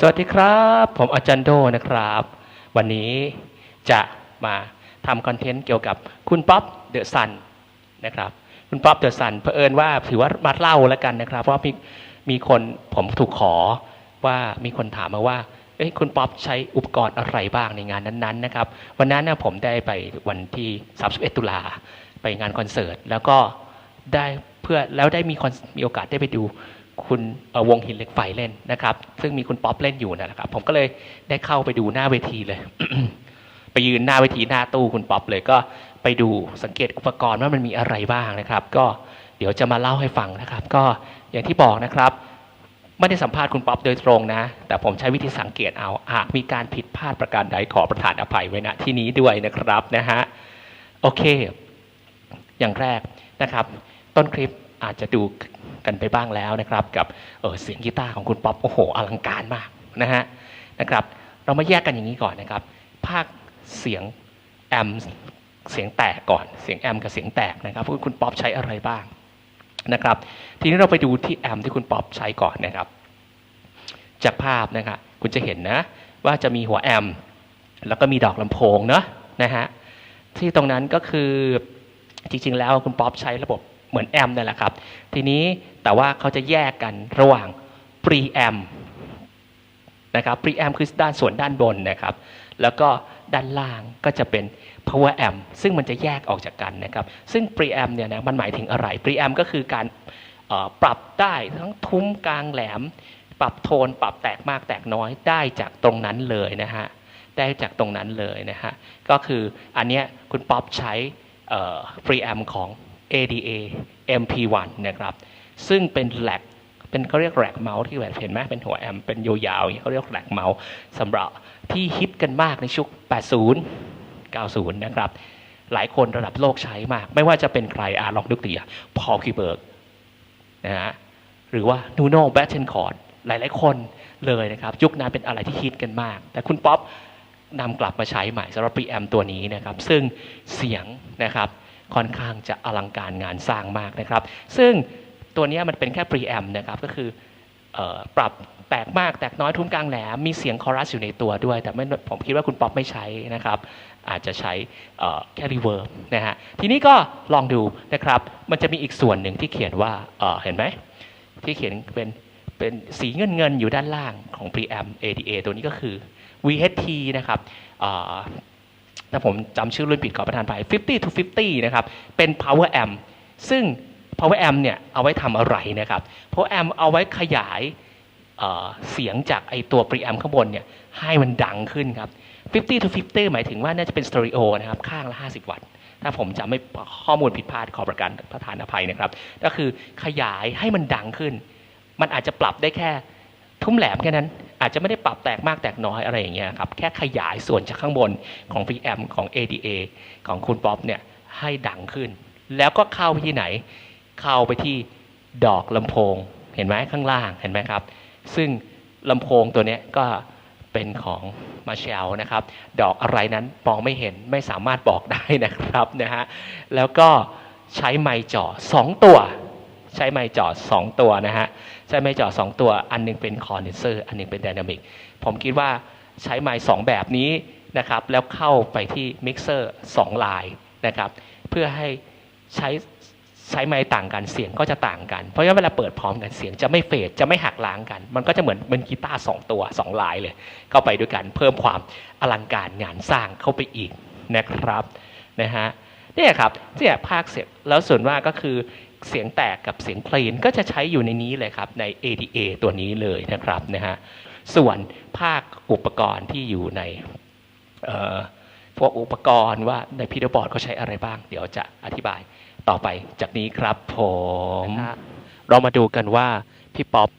สวัสดีครับ ผมอาจารย์โดนะครับ วันนี้จะมาทำคอนเทนต์เกี่ยวกับคุณป๊อปเดอะซันนะครับ คุณป๊อปเดอะซันเผอิญว่าถือว่ามาเล่าแล้วกันนะครับ เพราะมีมีคนผมถูกขอว่ามีคนถามมาว่าเอ้คุณป๊อปใช้อุปกรณ์อะไรบ้างในงานนั้นๆนะครับ วันนั้นนะผมได้ไปวันที่ 31 ตุลาไปงานคอนเสิร์ต แล้วก็ได้เพื่อแล้วได้มีมีโอกาสได้ไปดู คุณวงหินเหล็กไฟเล่นนะครับ ซึ่งมีคุณป๊อปเล่นอยู่นะครับ ผมก็เลยได้เข้าไปดูหน้าเวทีเลย ไปยืนหน้าเวทีหน้าตู้คุณป๊อปเลยก็ไปดูสังเกตอุปกรณ์ว่ามันมีอะไรบ้างนะครับ ก็เดี๋ยวจะมาเล่าให้ฟังนะครับ ก็อย่างที่บอกนะครับไม่ได้สัมภาษณ์คุณป๊อปโดยตรงนะ แต่ผมใช้วิธีสังเกตเอาหากมีการผิดพลาดประการใดขอประทานอภัยไว้ณที่นี้ด้วยนะครับนะฮะโอเค อย่างแรกนะครับ ต้นคลิป อาจจะดูกันไปบ้างแล้วนะครับ กับเออเสียงกีตาร์ของคุณป๊อปโอ้โหอลังการมากนะฮะนะครับ เรามาแยกกันอย่างนี้ก่อนนะครับ ภาคเสียงแอมเสียงแตกก่อนเสียงแอมกับเสียงแตกนะครับคุณป๊อปใช้อะไรบ้างนะครับ ทีนี้เราไปดูที่แอมที่คุณป๊อปใช้ก่อนนะครับ จากภาพนะครับคุณจะเห็นนะว่าจะมีหัวแอมแล้วก็มีดอกลำโพงเนอะนะฮะที่ตรงนั้นก็คือจริงๆแล้วคุณป๊อปใช้ระบบ เหมือนแอมนั่นแหละครับ ทีนี้แต่ว่าเขาจะแยกกันระหว่าง pre amp นะครับ pre amp คือด้านส่วนด้านบนนะครับ แล้วก็ด้านล่างก็จะเป็น power amp ซึ่งมันจะแยกออกจากกันนะครับ ซึ่ง pre amp เนี่ยนะมันหมายถึงอะไร pre amp ก็คือการปรับได้ทั้งทุ้มกลางแหลม ปรับโทน ปรับแตกมากแตกน้อยได้จากตรงนั้นเลยนะฮะได้จากตรงนั้นเลยนะฮะก็คืออันเนี้ยคุณป๊อปใช้เอ่อ preamp ของ ADA MP1 นะครับ ซึ่งเป็นแหลกเป็นเขาเรียกแหลกเมาส์ที่แบบเห็นไหมเป็นหัวแอมเป็นยาวๆอย่างนี้เขาเรียกแหลกเมาส์สำหรับที่ฮิตกันมากในชุก80 90 นะครับ หลายคนระดับโลกใช้มาก ไม่ว่าจะเป็นใครอาลองดูตัวอย่างพอลคิเบิร์กนะฮะหรือว่านูโน่แบทเทนคอร์ดหลายๆคนเลยนะครับ ยุคนั้นเป็นอะไรที่ฮิตกันมาก แต่คุณป๊อปนำกลับมาใช้ใหม่สำหรับ preamp ตัวนี้นะครับ ซึ่งเสียงนะครับ ค่อนข้างจะอลังการงานสร้างมากนะครับ ซึ่งตัวนี้มันเป็นแค่ preamp นะครับก็คืออปรับแตกมากแตกน้อยทุ้มกลางแหลมมีเสียงคอรัสอยู่ในตัวด้วย แต่ไม่ผมคิดว่าคุณป๊อปไม่ใช้นะครับ อาจจะใช้แค่รีเวิร์บนะฮะทีนี้ก็ลองดูนะครับ มันจะมีอีกส่วนหนึ่งที่เขียนว่าเห็นไหมที่เขียนเป็นเป็นสีเงินเงินอยู่ด้านล่างของ preamp ADA ตัวนี้ก็คือ VHT นะครับ ถ้าผมจำชื่อรุ่นผิดขอประทานไป50 to 50 นะครับ เป็น power amp ซึ่ง power amp เนี่ยเอาไว้ทำอะไรนะครับ power amp เอาไว้ขยายเสียงจากไอตัว preamp ข้างบนเนี่ยให้มันดังขึ้นครับ 50 to 50 หมายถึงว่าน่าจะเป็นสเตอริโอนะครับ ข้างละ 50 วัตต์ ถ้าผมจะไม่ข้อมูลผิดพลาดขอประกันประทานอภัยนะครับ ก็คือขยายให้มันดังขึ้น มันอาจจะปรับได้แค่ทุ่มแหลมแค่นั้น อาจจะไม่ได้ปรับแตกมากแตกน้อยอะไรอย่างเงี้ยครับแค่ขยายส่วนจากข้างบนของ PM ของ ADA ของคุณป๊อปเนี่ยให้ดังขึ้น แล้วก็เข้าไปที่ไหน เข้าไปที่ดอกลำโพง เห็นไหมข้างล่างเห็นไหมครับ ซึ่งลำโพงตัวเนี้ยก็เป็นของมาเชลนะครับ ดอกอะไรนั้นมองไม่เห็นไม่สามารถบอกได้นะครับนะฮะแล้วก็ใช้ไมค์จ่อสองตัว ใช้ไมค์จ่อสองตัวนะฮะใช้ไมค์จ่อสองตัว อันหนึงเป็นคอนเดนเซอร์อันหนึงเป็นไดนามิกผมคิดว่าใช้ไมค์สองแบบนี้นะครับแล้วเข้าไปที่มิกเซอร์สองลายนะครับเพื่อให้ใช้ใช้ไมค์ต่างกันเสียงก็จะต่างกัน เพราะฉะนั้นเวลาเปิดพร้อมกันเสียงจะไม่เฟดจะไม่หักล้างกัน มันก็จะเหมือนเป็นกีตาร์สองตัวสองลายเลย เข้าไปด้วยกันเพิ่มความอลังการงานสร้างเข้าไปอีกนะครับนะฮะนี่ครับเนี่ยภาคเสียงแล้วส่วนมากก็คือ เสียงแตกกับเสียงเคลีนก็จะใช้อยู่ในนี้เลยครับใน ADA ตัวนี้เลยนะครับนะฮะส่วนภาคอุปกรณ์ที่อยู่ในพวกอุปกรณ์ว่าในพีดบอร์ดเขาใช้อะไรบ้าง เดี๋ยวจะอธิบายต่อไปจากนี้ครับผมเรามาดูกันว่าพี่ป๊อป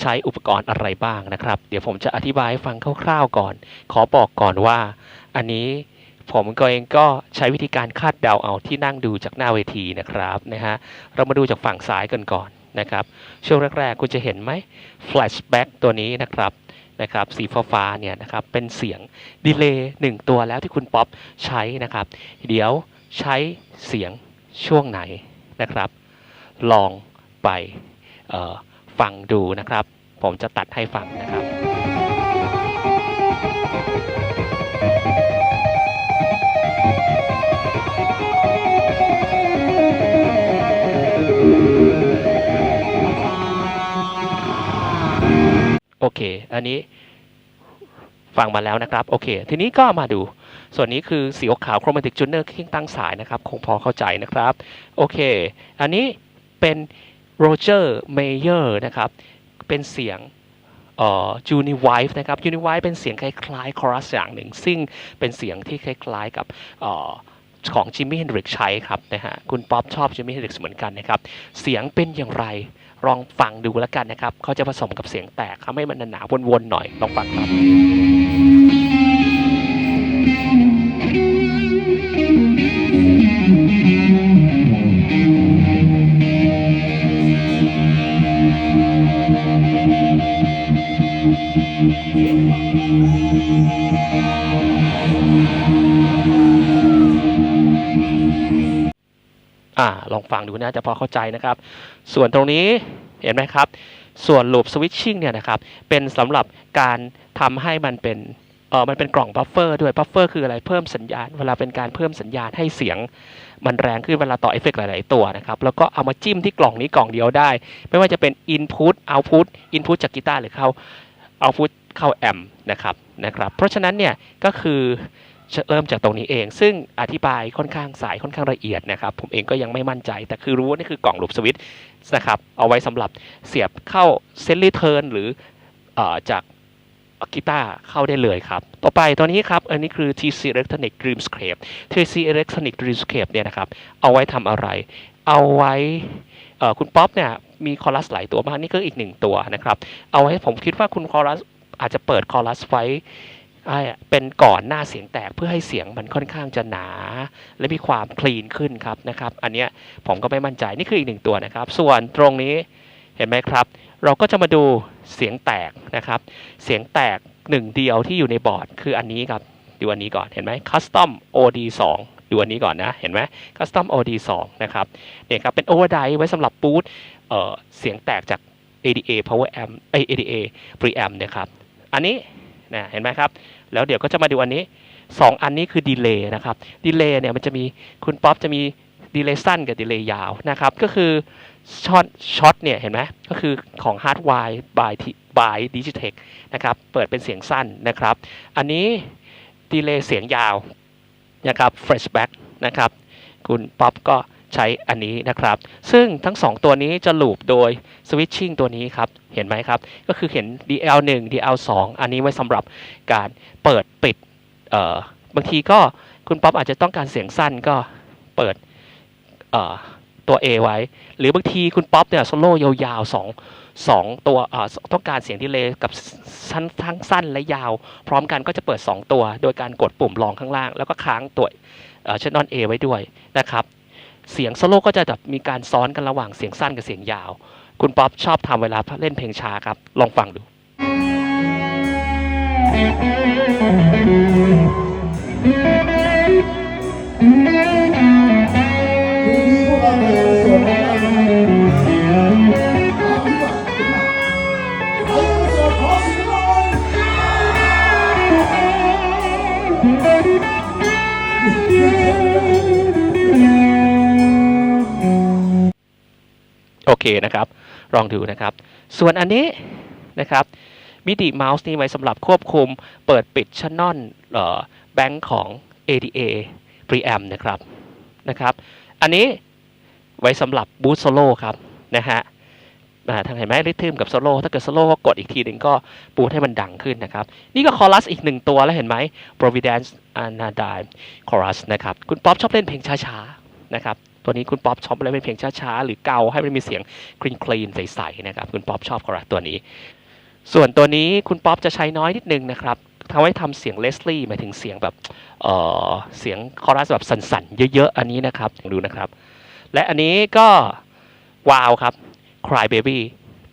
ใช้อุปกรณ์อะไรบ้างนะครับ เดี๋ยวผมจะอธิบายให้ฟังคร่าวๆก่อน ขอบอกก่อนว่า อันนี้ ผมก็เองก็ใช้วิธีการคาดเดาเอาที่นั่งดูจากหน้าเวทีนะครับนะฮะเรามาดูจากฝั่งซ้ายกันก่อนนะครับช่วงแรกๆคุณจะเห็นไหม flashback ตัวนี้นะครับนะครับสีฟ้าเนี่ยนะครับเป็นเสียงดีเลย์หนึ่งตัวแล้วที่คุณป๊อปใช้นะครับ เดี๋ยวใช้เสียงช่วงไหนนะครับ ลองไปฟังดูนะครับ ผมจะตัดให้ฟังนะครับ เค อันนี้ฟังมาแล้วนะครับ โอเค ทีนี้ก็มาดู ส่วนนี้คือสีขาวโครมาติกจูเนอร์ที่ตั้งสายนะครับ คงพอเข้าใจนะครับ โอเค อันนี้เป็นโรเจอร์เมเยอร์นะครับ เป็นเสียงอ่อจูนิไวฟ์นะครับจูนิไวฟ์เป็นเสียงคล้ายๆคอรัสอย่างหนึ่ง ซึ่งเป็นเสียงที่คล้ายๆกับออของจิมมี่เฮนดริกใช้ครับนะฮะคุณป๊อปชอบจิมมี่เฮนดริกเหมือนกันนะครับ เสียงเป็นอย่างไร ลองฟังดูแล้วกันนะครับเขาจะผสมกับเสียงแตกทำให้มันหนาๆวนๆหน่อยลองฟังครับ อ่าลองฟังดูนะจะพอเข้าใจนะครับ ส่วนตรงนี้เห็นไหมครับ ส่วน loop switching เนี่ยนะครับ เป็นสำหรับการทำให้มันเป็นเออมันเป็นกล่องบัฟเฟอร์ด้วยบัฟเฟอร์คืออะไรเพิ่มสัญญาณ เวลาเป็นการเพิ่มสัญญาณให้เสียง มันแรงขึ้นเวลาต่อเอฟเฟกต์หลาย ๆ ตัวนะครับ แล้วก็เอามาจิ้มที่กล่องนี้กล่องเดียวได้ ไม่ว่าจะเป็น input output input จากกีตาร์หรือเข้า output เข้าแอมป์นะครับนะครับ เพราะฉะนั้นเนี่ยก็คือ เริ่มจากตรงนี้เอง ซึ่งอธิบายค่อนข้างสายค่อนข้างละเอียดนะครับ ผมเองก็ยังไม่มั่นใจ แต่คือรู้ว่านี่คือกล่องลูปสวิตช์นะครับ เอาไว้สำหรับเสียบเข้าเซนรีเทิร์นหรืออจากกีตาร์เข้าได้เลยครับ ต่อไปตัวนี้ครับ อันนี้คือ TC Electronic Dreamscape TC Electronic Dreamscape เนี่ยนะครับ เอาไว้ทำอะไร เอาไว้คุณป๊อปเนี่ยมีคอรัสหลายตัวมาก นี่ก็อีกหนึ่งตัวนะครับ เอาไว้ผมคิดว่าคุณคอรัสอาจจะเปิดคอรัสไว้ เป็นก่อนหน้าเสียงแตกเพื่อให้เสียงมันค่อนข้างจะหนา และมีความคลีนขึ้นครับนะครับ อันนี้ผมก็ไม่มั่นใจนี่คืออีกหนึ่งตัวนะครับ ส่วนตรงนี้เห็นไหมครับ เราก็จะมาดูเสียงแตกนะครับ เสียงแตกหนึ่งเดียวที่อยู่ในบอร์ดคืออันนี้ครับดูอันนี้ก่อนเห็นไหม Custom OD 2ดูอันนี้ก่อนนะ เห็นไหม Custom OD 2นะครับเนี่ยครับ เป็น overdrive ไว้สำหรับบูตเเสียงแตกจาก ADA Power Amp เอ้ย ADA Preamp นะครับ อันนี้ นะเห็นไหมครับ แล้วเดี๋ยวก็จะมาดูอันนี้ 2 อันนี้คือดีเลย์นะครับดีเลย์เนี่ยมันจะมีคุณป๊อปจะมีดีเลย์สั้นกับดีเลย์ยาวนะครับ ก็คือช็อตช็อตเนี่ยเห็นไหมก็คือของ Hardwire by by Digitech นะครับเปิดเป็นเสียงสั้นนะครับ อันนี้ดีเลย์เสียงยาวนะครับ Flashback นะครับคุณป๊อปก็ ใช้อันนี้นะครับ ซึ่งทั้ง 2 ตัวนี้จะลูปโดย switching ตัวนี้ครับ เห็นไหมครับ ก็คือเห็น DL1 DL2 อันนี้ไว้สำหรับการเปิดปิดบางทีก็คุณป๊อปอาจจะต้องการเสียงสั้นก็เปิดตัว A ไว้ หรือบางทีคุณป๊อปเนี่ยโซโล่ยาวๆสองสองตัวต้องการเสียงที่เลกับสั้นทั้งสั้นและยาว พร้อมกันก็จะเปิด 2 ตัว โดยการกดปุ่มรองข้างล่าง แล้วก็ค้างตัวเอ่อชนอน A ไว้ด้วยนะครับ เสียงโซโล่ก็จะแบบมีการซ้อนกันระหว่างเสียงสั้นกับเสียงยาว คุณป๊อปชอบทำเวลาเล่นเพลงช้าครับ ลองฟังดูที โอเคนะครับลองดูนะครับ ส่วนอันนี้นะครับมิติเมาส์นี่ไว้สำหรับควบคุมเปิดปิดชันนอนแบงค์ของ ADA preamp นะครับนะครับ อันนี้ไว้สำหรับบูสโซโล่ครับนะฮะทางเห็นไหมริทึมกับโซโล่ถ้าเกิดโซโล่ก็กดอีกทีหนึ่งก็บูให้มันดังขึ้นนะครับ นี่ก็คอรัสอีกหนึ่งตัวแล้วเห็นไหม Providence Anodyne Chorus นะครับ คุณป๊อปชอบเล่นเพลงช้าๆ นะครับ ตัวนี้คุณป๊อปชอบเล่นเป็นเพลงช้าๆ หรือเกาให้มันมีเสียงคลีนคลีนใสๆนะครับคุณป๊อปชอบคอรัสตัวนี้ ส่วนตัวนี้คุณป๊อปจะใช้น้อยนิดนึงนะครับทำให้ทำเสียงเลสลี่หมายถึงเสียงแบบเออเสียงคอรัสแบบสั่นๆ เยอะๆ อันนี้นะครับดูนะครับ และอันนี้ก็วาวครับ Cry Baby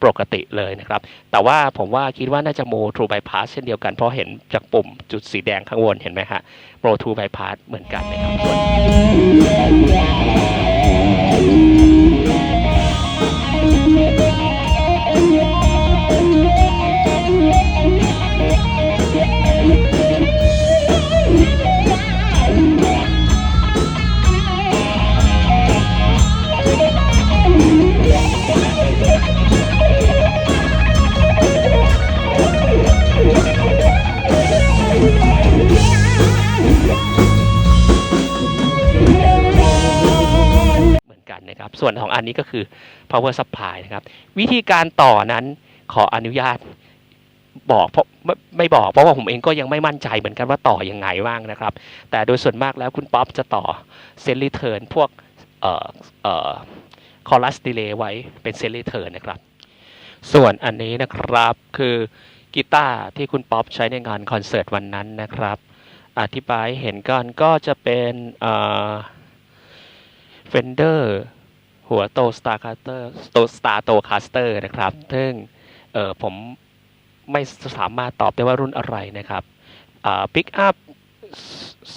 ปกติเลยนะครับ แต่ว่าผมว่าคิดว่าน่าจะโม True Bypass เช่นเดียวกัน เพราะเห็นจากปุ่มจุดสีแดงข้างบนเห็นไหมฮะโม True Bypass เหมือนกันนะครับ ส่วนของอันนี้ก็คือ power supply นะครับ วิธีการต่อนั้นขออนุญาตบอกเพราะไม่ไม่บอกเพราะว่าผมเองก็ยังไม่มั่นใจเหมือนกันว่าต่อยังไงบ้างนะครับ แต่โดยส่วนมากแล้วคุณป๊อปจะต่อเซนรีเทิร์นพวกเอ่อเอ่อคอรัสดีเลย์ไว้เป็นเซนรีเทิร์นนะครับ ส่วนอันนี้นะครับคือกีตาร์ที่คุณป๊อปใช้ในงานคอนเสิร์ตวันนั้นนะครับ อธิบายเห็นกันก็จะเป็นเอ่อ Fender หัวโต Star Caster โต Star t o Caster นะครับ ซึ่งเออผมไม่สามารถตอบได้ว่ารุ่นอะไรนะครับปิกอัพ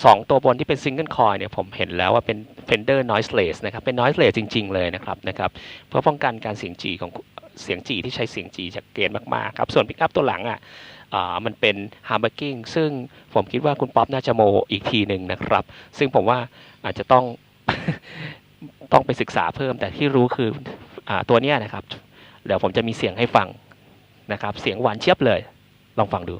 สองตัวบนที่เป็นซิงเกิลคอยเนี่ยผมเห็นแล้วว่าเป็น Fender Noiseless นะครับ เป็น Noiseless จริง ๆ เลยนะครับนะครับ เพื่อป้องกันการเสียงจีของเสียงจีที่ใช้เสียงจีจากเกณฑ์มากๆครับ ส่วนปิกอัพตัวหลังอะอ่ามันเป็น Humbucking ซึ่งผมคิดว่าคุณป๊อปน่าจะโมอีกทีหนึ่งนะครับ ซึ่งผมว่าอาจจะต้อง ต้องไปศึกษาเพิ่มแต่ที่รู้คืออตัวเนี้ยนะครับ เดี๋ยวผมจะมีเสียงให้ฟังนะครับ เสียงหวานเชียบเลย ลองฟังดู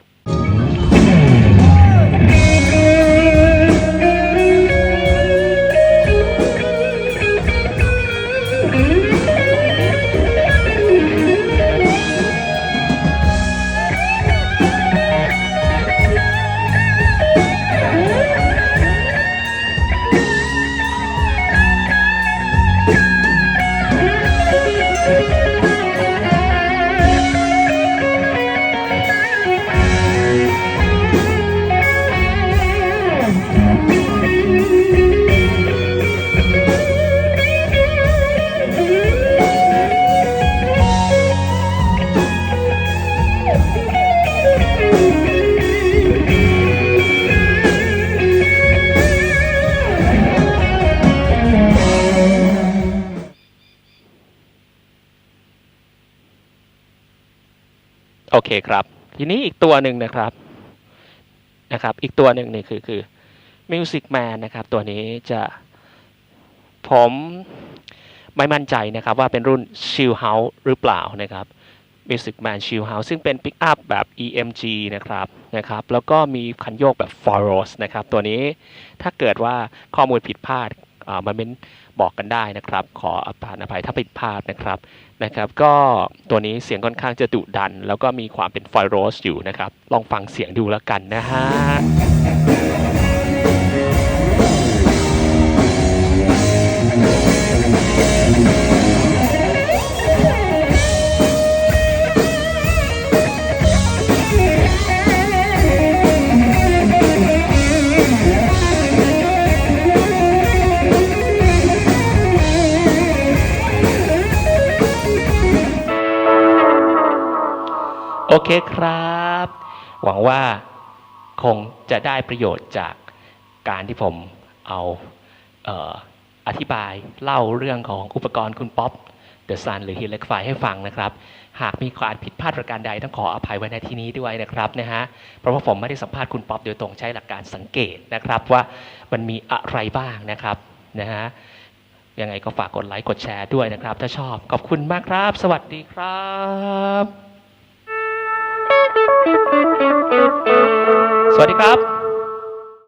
เคครับ ทีนี้อีกตัวหนึ่งนะครับนะครับ อีกตัวหนึ่งนี่คือคือ Music Man นะครับ ตัวนี้จะผมไม่มั่นใจนะครับว่าเป็นรุ่น Chill House หรือเปล่านะครับ Music Man Chill House ซึ่งเป็นปิกอัพแบบ EMG นะครับนะครับ แล้วก็มีคันโยกแบบ f o r o s นะครับ ตัวนี้ถ้าเกิดว่าข้อมูลผิดพลาดมันเป็นบอกกันได้นะครับ ขออภัยถ้าผิดพลาดนะครับ นะครับก็ตัวนี้เสียงค่อนข้างจะดุดัน แล้วก็มีความเป็นไฟโรสอยู่นะครับ ลองฟังเสียงดูแล้วกันนะฮะ เคครับ หวังว่าคงจะได้ประโยชน์จากการที่ผมเอาเอออธิบายเล่าเรื่องของอุปกรณ์คุณป๊อปเดอะซันหรือฮีเล็กไฟให้ฟังนะครับ หากมีความผิดพลาดประการใดต้องขออภัยไว้ในที่นี้ด้วยนะครับนะฮะเพราะว่าผมไม่ได้สัมภาษณ์คุณป๊อปโดยตรงใช้หลักการสังเกตนะครับว่ามันมีอะไรบ้างนะครับนะฮะยังไงก็ฝากกดไลค์กดแชร์ด้วยนะครับ ถ้าชอบขอบคุณมากครับ สวัสดีครับ สวัสดีครับ